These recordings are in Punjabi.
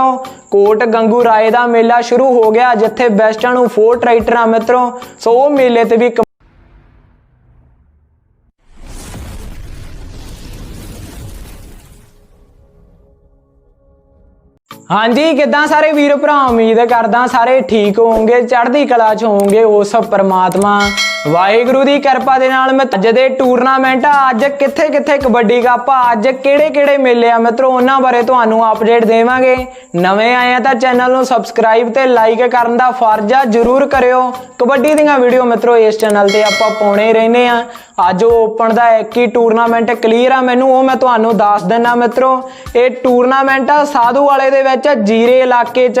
ਮਿੱਤਰੋ, ਕੋਟ ਗੰਗੂ ਰਾਏ ਦਾ ਮੇਲਾ ਸ਼ੁਰੂ ਹੋ ਗਿਆ, ਜਿੱਥੇ ਬੈਸਟਾਂ ਨੂੰ ਫੋਰ ਟਰੈਕਟਰਾਂ ਮਿੱਤਰੋ, ਸੋ ਉਹ ਮੇਲੇ ਤੇ ਵੀ ਹਾਂਜੀ, ਕਿੱਦਾਂ ਸਾਰੇ ਵੀਰ ਭਰਾ? ਉਮੀਦ ਕਰਦਾ ਸਾਰੇ ਠੀਕ ਹੋਵੋਗੇ, ਚੜ੍ਹਦੀ ਕਲਾ ਚ ਹੋਵੋਗੇ। ਉਸ ਪਰਮਾਤਮਾ, ਵਾਹਿਗੁਰੂ ਦੀ ਕਿਰਪਾ ਦੇ ਨਾਲ ਮੈਂ ਅੱਜ ਦੇ ਟੂਰਨਾਮੈਂਟ ਆ। ਅੱਜ ਕਿੱਥੇ ਕਿੱਥੇ ਕਬੱਡੀ ਕੱਪ ਆ? ਅੱਜ ਕਿਹੜੇ ਕਿਹੜੇ ਮੇਲੇ ਆ? ਮਿੱਤਰੋ, ਉਹਨਾਂ ਬਾਰੇ ਤੁਹਾਨੂੰ ਅਪਡੇਟ ਦੇਵਾਂਗੇ। ਨਵੇਂ ਆਏ ਆ ਤਾਂ ਚੈਨਲ ਨੂੰ ਸਬਸਕ੍ਰਾਈਬ ਤੇ ਲਾਈਕ ਕਰਨ ਦਾ ਫਰਜ਼ ਆ। ਜਰੂਰ ਕਰਿਓ। ਕਬੱਡੀ ਦੀਆਂ ਵੀਡੀਓ ਮਿੱਤਰੋ, ਇਸ ਚੈਨਲ ਤੇ ਆਪਾਂ ਪਾਉਣੇ ਰਹਿੰਦੇ ਆ। ਅੱਜ ਉਹ ਓਪਨ ਦਾ ਇੱਕ ਹੀ ਟੂਰਨਾਮੈਂਟ ਕਲੀਅਰ ਆ ਮੈਨੂੰ, ਉਹ ਮੈਂ ਤੁਹਾਨੂੰ ਦੱਸ ਦਿੰਨਾ ਮਿੱਤਰੋ। ਇਹ ਟੂਰਨਾਮੈਂਟ ਆ ਸਾਧੂ ਵਾਲੇ ਦੇ ਵਿੱਚ, ਜੀਰੇ ਇਲਾਕੇ 'ਚ।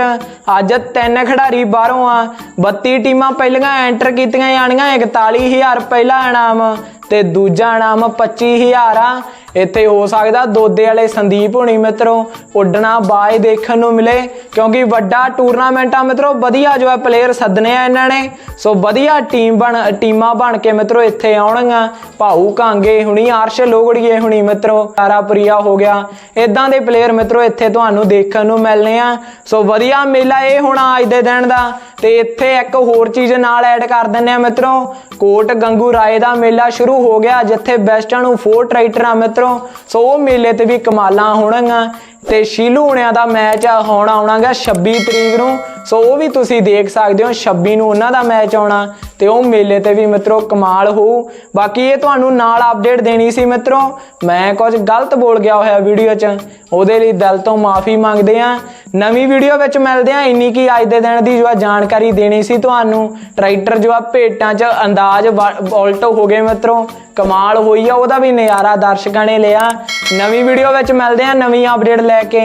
ਅੱਜ ਤਿੰਨ ਖਿਡਾਰੀ ਬਾਹਰੋਂ ਆ। 32 ਟੀਮਾਂ ਪਹਿਲੀਆਂ ਐਂਟਰ ਕੀਤੀਆਂ ਜਾਣੀਆਂ 41000 ਪਹਿਲਾ ਇਨਾਮ। ਤੇ ਦੂਜਾ ਇਨਾਮ 25000 ਆ ਇੱਥੇ ਹੋ ਸਕਦਾ ਦੋਦੇ ਵਾਲੇ ਸੰਦੀਪ ਹੋਣੀ ਮਿੱਤਰੋ, ਉੱਡਣਾ ਬਾਏ ਦੇਖਣ ਨੂੰ ਮਿਲੇ, ਕਿਉਂਕਿ ਵੱਡਾ ਟੂਰਨਾਮੈਂਟ ਆ ਮਿੱਤਰੋ, ਵਧੀਆ ਜੋ ਹੈ ਪਲੇਅਰ ਸੱਦਨੇ ਆ ਇਹਨਾਂ ਨੇ। ਸੋ ਵਧੀਆ ਟੀਮ ਬਣ, ਟੀਮਾਂ ਬਣ ਕੇ ਮਿੱਤਰੋ ਇੱਥੇ ਆਉਣਗੀਆਂ। ਭਾਊ ਕਾਂਗੇ, ਹੁਣੀ ਅਰਸ਼ ਲੋਗੜੀਏ ਹੁਣੀ ਮਿੱਤਰੋ ਤਾਰਾਪ੍ਰਿਆ ਹੋ ਗਿਆ। ਇਦਾਂ ਦੇ ਪਲੇਅਰ ਮਿੱਤਰੋ, ਇੱਥੇ ਤੁਹਾਨੂੰ ਦੇਖਣ ਨੂੰ ਮਿਲਨੇ ਆ। ਸੋ ਵਧੀਆ ਮੇਲਾ ਇਹ ਹੋਣਾ ਅੱਜ ਦੇ ਦਿਨ ਦਾ। ਤੇ ਇੱਥੇ ਇੱਕ ਹੋਰ ਚੀਜ਼ ਨਾਲ ਐਡ ਕਰ ਦਿੰਨੇ ਆ ਮਿੱਤਰੋ, ਕੋਟ ਗੰਗੂ ਰਾਏ ਦਾ ਮੇਲਾ ਸ਼ੁਰੂ ਹੋ ਗਿਆ ਜਿੱਥੇ ਬੈਸਟਾਂ ਨੂੰ ਫੋਰ ਟਰੈਕਟਰਾਂ ਮਿੱਤਰੋ। ਸੋ ਉਹ ਮੇਲੇ ਤੇ ਵੀ ਕਮਾਲਾਂ ਹੋਣਗੀਆਂ ਤੇ ਸ਼ੀਲੂ ਹੁਣਿਆਂ ਦਾ ਮੈਚ ਹੁਣ ਆਉਣਾਗਾ 26 ਤਰੀਕ ਨੂੰ। ਸੋ ਉਹ ਵੀ ਤੁਸੀਂ ਦੇਖ ਸਕਦੇ ਹੋ 26 ਨੂੰ ਉਹਨਾਂ ਦਾ ਮੈਚ ਆਉਣਾ ਤੇ ਉਹ ਮੇਲੇ ਤੇ ਵੀ ਮਿੱਤਰੋ ਕਮਾਲ ਹੋਊ ਬਾਕੀ ਇਹ ਤੁਹਾਨੂੰ ਨਾਲ ਅਪਡੇਟ ਦੇਣੀ ਸੀ ਮਿੱਤਰੋ। ਮੈਂ ਕੁਝ ਗਲਤ ਬੋਲ ਗਿਆ ਹੋਇਆ ਵੀਡੀਓ 'ਚ। ਉਹਦੇ ਲਈ ਦਿਲ ਤੋਂ ਮਾਫੀ ਮੰਗਦੇ ਆ ਨਵੀਂ ਵੀਡੀਓ ਵਿੱਚ ਮਿਲਦੇ ਆ ਇੰਨੀ ਕੀ ਅੱਜ ਦੇ ਦਿਨ ਦੀ ਜੋ ਆ ਜਾਣਕਾਰੀ ਦੇਣੀ ਸੀ ਤੁਹਾਨੂੰ ਟਰੈਕਟਰ ਜੋ ਆ ਭੇਟਾਂ 'ਚ ਅੰਦਾਜ਼ ਉਲਟ ਹੋ ਗਏ ਮਿੱਤਰੋ, ਕਮਾਲ ਹੋਈ ਆ, ਉਹਦਾ ਵੀ ਨਜ਼ਾਰਾ ਦਰਸ਼ਕਾਂ ਨੇ ਲਿਆ। ਨਵੀਂ ਵੀਡੀਓ ਵਿੱਚ ਮਿਲਦੇ ਆ ਨਵੀਂ ਅਪਡੇਟ ਲੈ ਕੇ